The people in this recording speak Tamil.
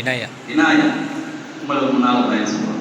இனாயா இனாயா உங்களுக்கு முன்னால் பயன் சொல்லுவோம்